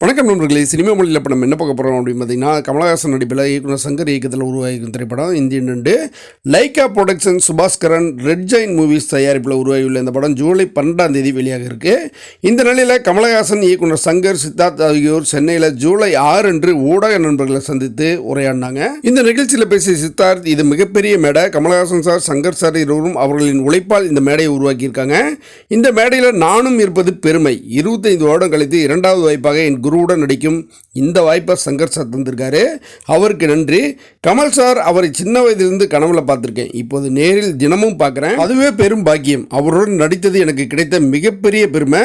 வணக்கம் நண்பர்களே சினிமா மொழியில் இப்போ நம்ம என்ன பார்க்க போகிறோம் அப்படின்னு பார்த்தீங்கன்னா கமலஹாசன் நடிப்பில் இயக்குனர் சங்கர் இயக்கத்தில் உருவாகியிருக்கும் திரைப்படம் இந்தியன் ரெண்டு Lyca production Subaskaran red giant movies தயாரிப்பில் உருவாகியுள்ள இந்த படம் ஜூலை பன்னெண்டாம் தேதி வெளியாக இருக்குது இந்த நிலையில் கமலஹாசன் இயக்குனர் சங்கர் சித்தார்த் ஆகியோர் சென்னையில் ஜூலை ஆறு அன்று ஊடக நண்பர்களை சந்தித்து உரையாடினாங்க. இந்த நிகழ்ச்சியில் பேசிய சித்தார்த் இது மிகப்பெரிய மேடை. கமலஹாசன் சார் சங்கர் சார் இருவரும் அவர்களின் உழைப்பால் இந்த மேடையை உருவாக்கியிருக்காங்க. இந்த மேடையில் நானும் இருப்பது பெருமை. இருபத்தைந்து வருடம் கழித்து இரண்டாவது வாய்ப்பாக என் குருவுடன் நடிக்கும் இந்த வாய்ப்பை சங்கர் சார் தந்திருக்காரு. அவருக்கு நன்றி. கமல் சார் அவரை சின்ன வயதிலிருந்து கனவுல பார்த்துருக்கேன். இப்போது நேரில் தினமும் பார்க்குறேன். அதுவே பெரும் பாக்கியம். அவருடன் நடித்தது எனக்கு கிடைத்த மிகப்பெரிய பெருமை.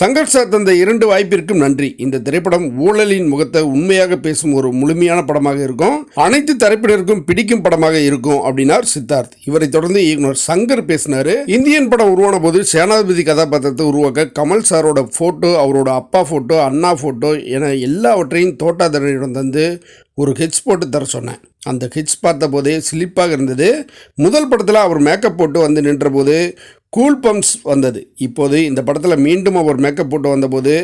சங்கர் சார் தந்த இரண்டு வாய்ப்பிற்கும் நன்றி. இந்த திரைப்படம் ஊழலின் முகத்தை உண்மையாக பேசும் ஒரு முழுமையான படமாக இருக்கும். அனைத்து தரப்பினருக்கும் பிடிக்கும் படமாக இருக்கும் அப்படின்னார் சித்தார்த். இவரை தொடர்ந்து இயக்குனர் சங்கர் பேசினாரு. இந்தியன் படம் உருவான போது சேனாதிபதி கதாபாத்திரத்தை உருவாக்க கமல் சாரோட போட்டோ அவரோட அப்பா போட்டோ அண்ணா போட்டோ என எல்லாவற்றையும் தோட்டாதரனிடம் தந்து ஒரு ஹெச் போட்டு தர சொன்னேன். அந்த ஹெச் பார்த்த போதே சிலிப்பாக இருந்தது. முதல் படத்தில் அவர் மேக்கப் போட்டு வந்து நின்றபோது கூல் பம்ப்ஸ் வந்தது. இப்போது இந்த படத்தில் மீண்டும் அவர் மேக்கப் போட்டு வந்தபோது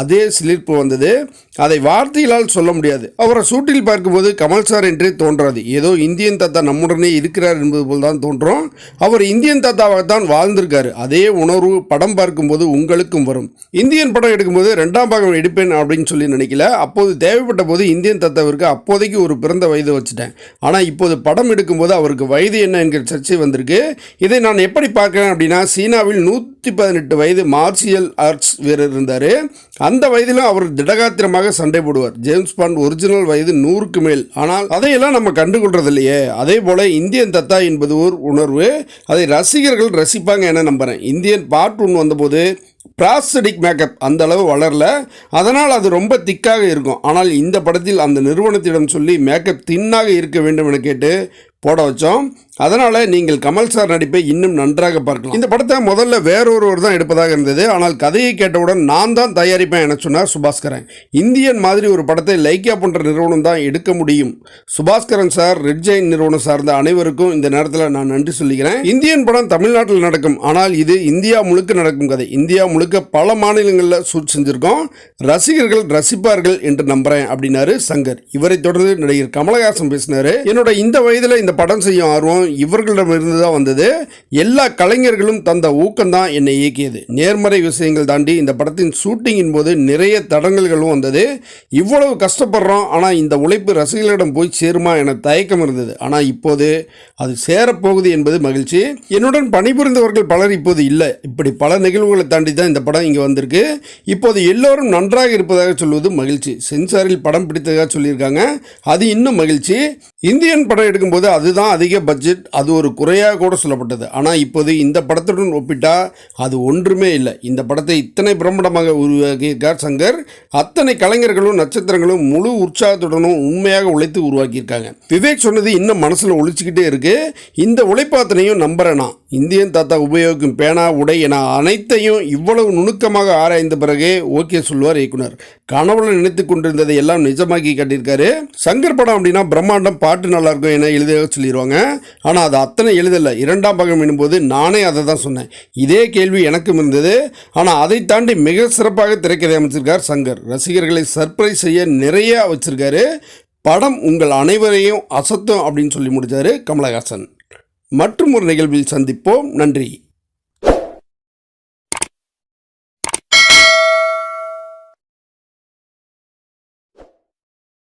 அதே சிலிர்ப்பு வந்தது. அதை வார்த்தைகளால் சொல்ல முடியாது. அவரை சூட்டில் பார்க்கும்போது கமல் சார் என்றே தோன்றாது. ஏதோ இந்தியன் தாத்தா நம்முடனே இருக்கிறார் என்பது போல் தான் தோன்றும். அவர் இந்தியன் தாத்தாவாகத்தான் வாழ்ந்திருக்காரு. அதே உணர்வு படம் பார்க்கும்போது உங்களுக்கும் வரும். இந்தியன் படம் எடுக்கும்போது ரெண்டாம் பாகம் எடுப்பேன் அப்படின்னு சொல்லி நினைக்கல. அப்போது தேவைப்பட்ட போது இந்தியன் தாத்தாவிற்கு அப்போதைக்கு ஒரு பிறந்த வயது வச்சுட்டேன். ஆனால் இப்போது படம் எடுக்கும்போது அவருக்கு வயது என்ன என்கிற சர்ச்சை வந்திருக்கு. இதை நான் எப்படி பார்க்குறேன் அப்படின்னா சீனாவில் நூற்றி பதினெட்டு வயது மார்ஷியல் ஆர்ட்ஸ் வீரர் இருந்தார். அந்த வயதிலும் அவர் திடகாத்திரமாக சண்டை போடுவார். ஜேம்ஸ் பாண்ட் ஒரிஜினல் வயது நூறுக்கு மேல். ஆனால் அதையெல்லாம் நம்ம கண்டுகொள்றது இல்லையே அதே போல இந்தியன் தத்தா என்பது ஒரு உணர்வு. அதை ரசிகர்கள் ரசிப்பாங்க என நம்புகிறேன் இந்தியன் பார்ட் ஒன் வந்தபோது பிராஸ்தடிக் மேக்கப் அந்த அளவு வளரல. அதனால் அது ரொம்ப திக்காக இருக்கும். ஆனால் இந்த படத்தில் அந்த நிறுவனத்திடம் சொல்லி மேக்கப் தின்னாக இருக்க வேண்டும் என கேட்டு போட வச்சோம். அதனால் நீங்கள் கமல் சார் நடிப்பை இன்னும் நன்றாக பார்க்கலாம். இந்த படத்தை முதல்ல வேறொருவர் தான் எடுப்பதாக இருந்தது. ஆனால் கதையை கேட்டவுடன் நான் தான் தயாரிப்பேன் என சொன்னார் சுபாஸ்கரன். இந்தியன் மாதிரி ஒரு படத்தை லைக்கியா போன்ற நிறுவனம் தான் எடுக்க முடியும். சுபாஸ்கரன் சார் ரெட் ஜெயின் நிறுவனம் சார்ந்த அனைவருக்கும் இந்த நேரத்தில் நான் நன்றி சொல்லிக்கிறேன். இந்தியன் படம் தமிழ்நாட்டில் நடக்கும். ஆனால் இது இந்தியா முழுக்க நடக்கும் கதை. இந்தியா முழுக்க பல மாநிலங்களில் சூட் செஞ்சுருக்கோம். ரசிகர்கள் ரசிப்பார்கள் என்று நம்புகிறேன் அப்படின்னாரு சங்கர். இவரை தொடர்ந்து நடிகர் கமலஹாசன் பேசினார். என்னோட இந்த வயதில் இந்த படம் செய்யும் ஆர்வம் இவர்களிடமிருந்து தான் வந்தது. எல்லா கலைஞர்களும் தந்த ஊக்கம் தான் என்னை இயக்கியது. நேர்மறை விஷயங்கள் தாண்டி இந்த படத்தின் ஷூட்டிங்கின் போது நிறைய தடங்கல்களும் வந்தது. இவ்வளவு கஷ்டப்படுறோம் ஆனால் இந்த உழைப்பு ரசிகர்களிடம் போய் சேருமா என தயக்கம் இருந்தது. ஆனால் இப்போது அது சேரப்போகுது என்பது மகிழ்ச்சி. என்னுடன் பணிபுரிந்தவர்கள் பலர் இப்போது இல்லை. இப்படி பல நிகழ்வுகளை தாண்டி தான் இந்த படம் இங்கே வந்திருக்கு. இப்போது எல்லோரும் நன்றாக இருப்பதாக சொல்வது மகிழ்ச்சி. சென்சாரில் படம் பிடித்ததாக சொல்லியிருக்காங்க. அது இன்னும் மகிழ்ச்சி. இந்தியன் படம் எடுக்கும்போது அதுதான் அதிக பட்ஜெட் அது ஒரு குறையாக கூட சொல்லப்பட்டது. ஆனால் இப்போது இந்த படத்துடன் ஒப்பிட்டால் அது ஒன்றுமே இல்லை. இந்த படத்தை இத்தனை பிரம்மாண்டமாக உருவாக்கியிருக்கார் சங்கர் அத்தனை கலைஞர்களும் நட்சத்திரங்களும் முழு உற்சாகத்துடனும் உண்மையாக உழைத்து உருவாக்கியிருக்காங்க. விவேக் சொன்னது இன்னும் மனசில் ஒழிச்சுக்கிட்டே இருக்குது இந்த உழைப்பாத்தனையும் நம்புறேனா? இந்தியன் தாத்தா உபயோகிக்கும் பேனா உடை என அனைத்தையும் இவ்வளவு நுணுக்கமாக ஆராய்ந்த பிறகே ஓகே சொல்வார் இயக்குனர். கனவுல நினைத்து கொண்டிருந்ததை எல்லாம் நிஜமாக்கி காட்டியிருக்காரு. சங்கர் படம் அப்படின்னா பிரம்மாண்டம் பாட்டு நல்லா இருக்கும் என எழுதியாக சொல்லிடுவாங்க ஆனால் அது அத்தனை எழுதலை. இரண்டாம் பாகம் எனும்போது நானே அதை தான் சொன்னேன். இதே கேள்வி எனக்கும் இருந்தது. ஆனால் அதை தாண்டி மிக சிறப்பாக திரைக்கதை அமைச்சிருக்கார் சங்கர். ரசிகர்களை சர்ப்ரைஸ் செய்ய நிறைய வச்சிருக்காரு. படம் உங்கள் அனைவரையும் அசத்தும் அப்படின்னு சொல்லி முடித்தார் கமலஹாசன். மற்றும் ஒரு நிகழ்வில் சந்திப்போம். நன்றி.